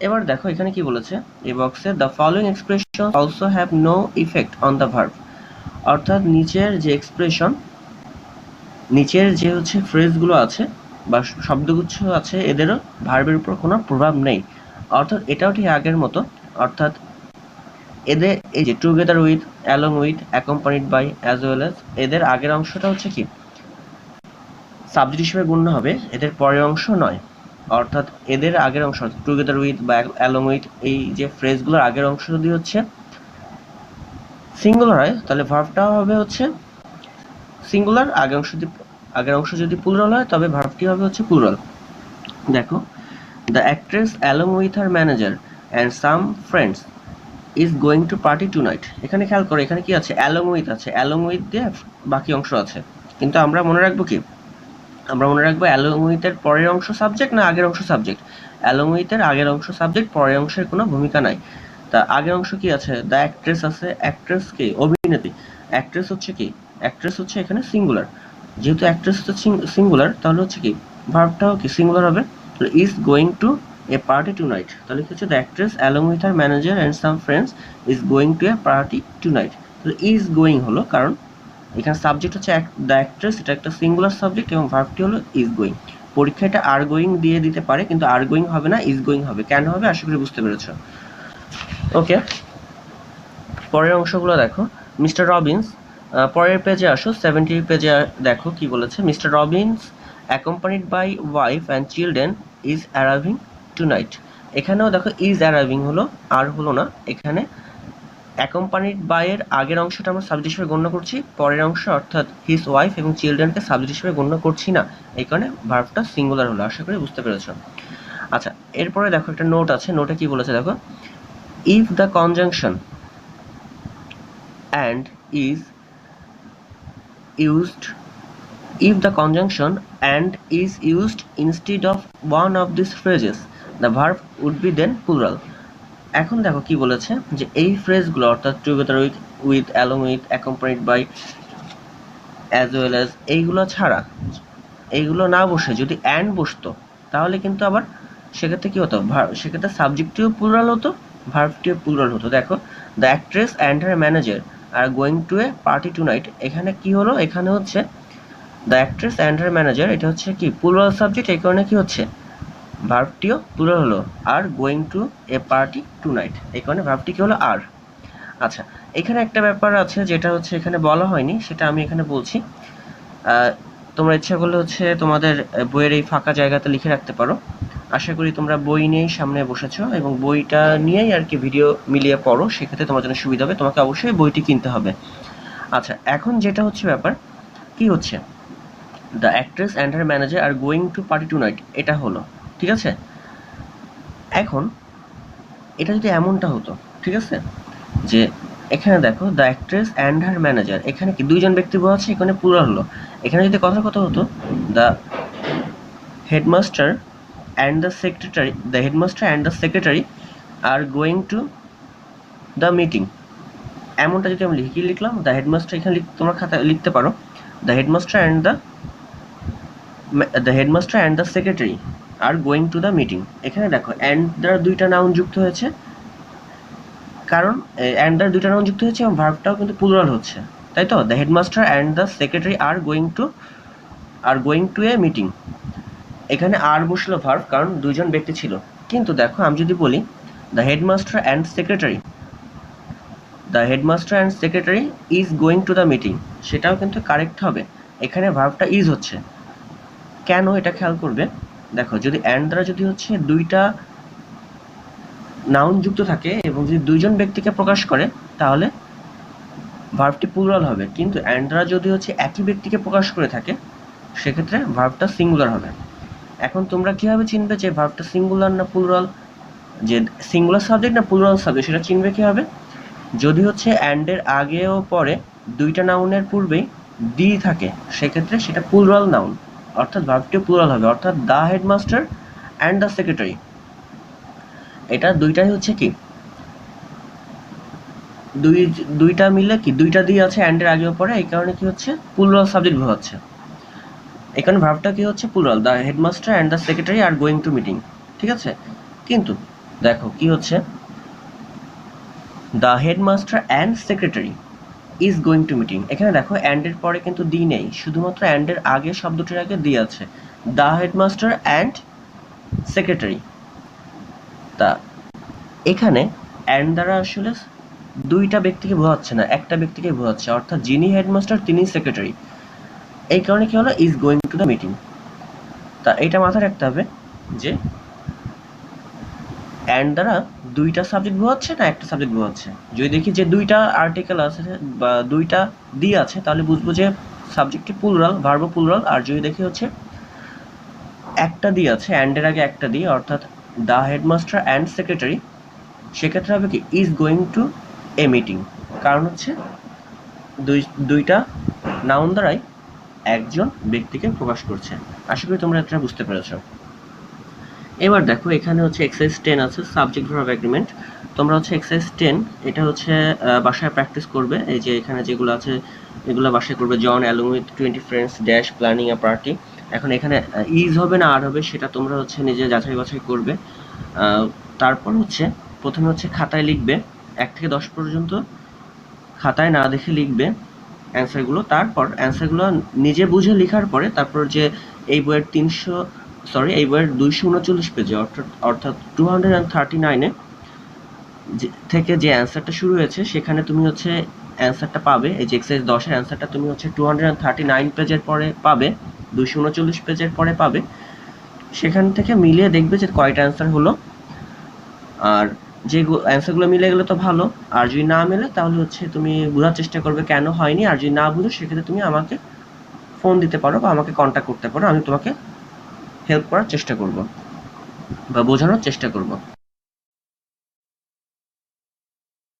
এবার দেখো, এখানে কি বলেছে? এই বক্সে the following expression also have no effect on the verb অর্থাৎ নিচের যে এক্সপ্রেশন নিচের যে হচ্ছে ফ্রেজগুলো আছে বা শব্দগুচ্ছ আছে, এদেরও ভার্বের উপর কোনো প্রভাব নেই। অর্থাৎ এটাও ঠিক আগের মতো। অর্থাৎ এদের এই যে together with along with accompanied by as well as এদের আগের অংশটা হচ্ছে কি? সাবজেক্ট হিসেবে গণ্য হবে। এদের পরের অংশ নয়। অর্থাৎ এদের আগের অংশ টুগেদার উইথ বা অ্যালং উইথ এই যে ফ্রেজগুলোর আগের অংশ যদি হচ্ছে সিঙ্গুলার হয়, তাহলে ভার্বটাও হবে হচ্ছে সিঙ্গুলার আগের অংশ যদি, আগের অংশ যদি প্লুরাল হয়, তবে ভার্বটি হবে হচ্ছে প্লুরাল দেখো the actress along with her manager and some friends is going to party tonight এখানে খেয়াল করো, এখানে কি আছে? অ্যালং উইথ আছে। অ্যালং উইথ দিয়ে বাকি অংশ আছে। কিন্তু আমরা মনে রাখব কি? আমরা মনে রাখব অ্যালং উইথের পরের অংশ সাবজেক্ট না আগের অংশ সাবজেক্ট অ্যালং উইথের আগের অংশ সাবজেক্ট পরের অংশের কোনো ভূমিকা নাই। তা আগের অংশ কি আছে? দ্য অ্যাক্ট্রেস আছে। অ্যাক্ট্রেস কে? অভিনেত্রী। অ্যাক্ট্রেস হচ্ছে কি? অ্যাক্ট্রেস হচ্ছে এখানে সিঙ্গুলার যেহেতু অ্যাক্ট্রেস হচ্ছে সিঙ্গুলার তাহলে হচ্ছে কি? ভার্বটাও কি? সিঙ্গুলার হবে? Is going to a party tonight তাহলে কি হচ্ছে? The actress along with her manager and some friends is going to a party tonight তাহলে ইজ গোয়িং হলো, কারণ এখানে সাবজেক্ট হচ্ছে দ্য অ্যাক্ট্রেস এটা একটা সিঙ্গুলার সাবজেক্ট এবং ভার্বটি হলো ইজ গোয়িং পরীক্ষা এটা আর গোয়িং দিয়ে দিতে পারে, কিন্তু আর গোয়িং হবে না ইজ গোয়িং হবে। কেন হবে? আশা করি বুঝতে পেরেছ। ওকে। পরের অংশগুলো দেখো। মিস্টার রবিনস পরের পেজে আসো। সেভেন্টি পেজে দেখো কি বলেছে। Mister Robins accompanied by wife and children is arriving tonight এখানেও দেখো ইজ অ্যারাইভিং হলো, আর হলো না। এখানে অ্যাকম্পানিড বাই এর আগের অংশটা আমরা সাবজেক্ট হিসেবে গণ্য করছি, পরের অংশ অর্থাৎ হিজ ওয়াইফ এবং চিলড্রেনকে সাবজেক্ট হিসেবে গণ্য করছি না। এই কারণে ভার্বটা সিঙ্গুলার হলো, আশা করি বুঝতে পেরেছ। আচ্ছা এরপরে দেখো একটা নোট আছে নোটে কি বলেছে দেখো? If the conjunction and is used, if the conjunction and is used instead of one of these phrases, the verb would be then plural. এখন দেখো কি বলেছে যে এই ফ্রেজগুলো অর্থাৎ together with with along with accompanied by as well as এইগুলো ছাড়া, এইগুলো না বসে যদি অ্যান্ড বসতো, তাহলে কিন্তু আবার সেক্ষেত্রে কি হতো? সেক্ষেত্রে সাবজেক্টিভ প্লুরাল হতো ভার্বটিও প্লুরাল হতো। দেখো, the actress and her manager are going to a party tonight এখানে কি হলো? এখানে হচ্ছে the actress and her manager, এটা হচ্ছে কি? প্লুরাল সাবজেক্ট, এই কারণে কি হচ্ছে? ভার্বটিও প্লুরাল হলো are going to a party tonight এই কারণে ভার্বটি কি হলো? আর। আচ্ছা এখানে একটা ব্যাপার আছে যেটা হচ্ছে এখানে বলা হয়নি, সেটা আমি এখানে বলছি। তোমরা ইচ্ছা করলে হচ্ছে তোমাদের বইয়ের এই ফাঁকা জায়গাতে লিখে রাখতে পারো। আশা করি তোমরা বই নিয়েই সামনে বসেছো এবং বইটা নিয়েই আর কি ভিডিও মিলিয়ে পড়ো, সেক্ষেত্রে তোমার জন্য সুবিধা হবে। তোমাকে অবশ্যই বইটি কিনতে হবে। আচ্ছা এখন যেটা হচ্ছে ব্যাপার, কি হচ্ছে? The actress and her manager are going to party tonight এটা হলো। ঠিক আছে? এখন এটা যদি এমনটা হতো, ঠিক আছে? যে এখানে দেখো the actress and her manager এখানে কি দুইজন ব্যক্তি আছে, এখানে পুরো হলো। এখানে যদি কথার কথা হতো the headmaster and the secretary the headmaster and the secretary are going to the meeting এমনটা যদি আমি লিখি, লিখলাম দ্য হেডমাস্টার এখানে তোমরা খাতা লিখতে পারো। The headmaster and the the headmaster and the secretary are going to the meeting এখানে দেখো অ্যান্ড দ্বারা দুইটা নাউন যুক্ত হয়েছে। কারণ অ্যান্ড দ্বারা দুইটা নাউন যুক্ত হয়েছে এবং ভার্বটাও কিন্তু প্লুরাল হচ্ছে। তাই তো? The headmaster and the secretary are going to are going to a meeting এখানে আর বসল ভার্ব কারণ দুইজন ব্যক্তি ছিল। কিন্তু দেখো, আমি যদি বলি the headmaster and secretary the headmaster and secretary is going to the meeting সেটাও কিন্তু কারেক্ট হবে। এখানে ভার্বটা ইজ হচ্ছে। কেন এটা খেয়াল করবে? দেখো, যদি অ্যান্ড দ্বারা যদি হচ্ছে দুইটা নাউন যুক্ত থাকে এবং যদি দুইজন ব্যক্তিকে প্রকাশ করে, তাহলে ভার্বটি প্লুরাল হবে। কিন্তু অ্যান্ড দ্বারা যদি হচ্ছে একই ব্যক্তিকে প্রকাশ করে থাকে, সেক্ষেত্রে ভার্বটা সিঙ্গুলার হবে। এখন তোমরা কীভাবে চিনবে যে ভার্বটা সিঙ্গুলার না প্লুরাল যে সিঙ্গুলার সাবজেক্ট না প্লুরাল সাবজেক্ট সেটা চিনবে কীভাবে? যদি হচ্ছে অ্যান্ডের আগে ও পরে দুইটা নাউনের পূর্বেই দি থাকে, সেক্ষেত্রে সেটা প্লুরাল নাউন অর্থাৎ ভার্বটিও প্লুরাল হবে, অর্থাৎ the headmaster and the secretary এটা দুইটাই হচ্ছে কি? দুই, দুইটা মিলে কি? দুইটা দিয়ে আছে অ্যান্ডের আগে পরে এই কারণে কি হচ্ছে? প্লুরাল সাবজেক্ট বোঝাচ্ছে এখানে ভার্বটা কি হচ্ছে? Plural the headmaster and the secretary are going to meeting ঠিক আছে? কিন্তু দেখো কি হচ্ছে? The headmaster and secretary is going to meeting এখানে দেখো অ্যান্ডের পরে কিন্তু দি নেই। শুধুমাত্র অ্যান্ডের আগে শব্দটির আগে দি আছে। দ্য হেডমাস্টার অ্যান্ড সেক্রেটারি তা, এখানে অ্যান্ড দ্বারা আসলে দুইটা ব্যক্তিকে বোঝাচ্ছে না, একটা ব্যক্তিকে বোঝাচ্ছে। অর্থাৎ যিনি হেডমাস্টার তিনি সেক্রেটারি এই কারণে কি হলো? Is going to the meeting তা, এটা মাথায় রাখতে হবে যে অ্যান্ড দ্বারা দুইটা সাবজেক্ট বোঝাচ্ছে না একটা সাবজেক্ট বোঝাচ্ছে যদি দেখি যে দুইটা আর্টিকেল আছে বা দুইটা দি আছে, তাহলে বুঝব যে সাবজেক্টটি পুলরাল ভার্ব পুলরাল আর যদি দেখি হচ্ছে একটা দি আছে অ্যান্ডের আগে একটা দি অর্থাৎ দ্য হেডমাস্টার অ্যান্ড সেক্রেটারি সেক্ষেত্রে হবে কি is going to a meeting কারণ হচ্ছে দুই, দুইটা নাউন দ্বারাই একজন ব্যক্তিকে প্রকাশ করছে। আশা করি তোমরা এটা বুঝতে পেরেছ। এবার দেখো, এখানে হচ্ছে এক্সারসাইজ টেন আছে সাবজেক্ট ভার্ব এগ্রিমেন্ট তোমরা হচ্ছে এক্সারসাইজ টেন এটা হচ্ছে বাসায় প্র্যাকটিস করবে। এই যে এখানে যেগুলো আছে, এগুলো বাসায় করবে John along with twenty friends dash planning a party এখন এখানে ইজ হবে না আর হবে, সেটা তোমরা হচ্ছে নিজে যাচাই বাছাই করবে। তারপর হচ্ছে, প্রথমে হচ্ছে খাতায় লিখবে। এক থেকে দশ পর্যন্ত খাতায় না দেখে লিখবে অ্যান্সারগুলো তারপর অ্যান্সারগুলো নিজে বুঝে লেখার পরে, তারপর যে এই বইয়ের তিনশো সরি এই বইয়ের দুইশো উনচল্লিশ পেজে অর্থাৎ অর্থাৎ টু হান্ড্রেড অ্যান্ড থার্টি নাইনে থেকে যে অ্যান্সারটা শুরু হয়েছে, সেখানে তুমি হচ্ছে অ্যান্সারটা পাবে, এই যে এক্সারসাইজ দশের অ্যান্সারটা তুমি হচ্ছে two hundred and thirty nine পেজের পরে পাবে, দুইশো উনচল্লিশ পেজের পরে পাবে। সেখান থেকে মিলিয়ে দেখবে যে কয়টা অ্যান্সার হলো। আর যে অ্যান্সারগুলো মিলে গেলে তো ভালো। আর যদি না মেলে, তাহলে হচ্ছে তুমি বোঝার চেষ্টা করবে কেন হয়নি। আর যদি না বুঝো, সেক্ষেত্রে তুমি আমাকে ফোন দিতে পারো বা আমাকে কন্ট্যাক্ট করতে পারো। আমি তোমাকে হেল্প করার চেষ্টা করব বা বোঝানোর চেষ্টা করব।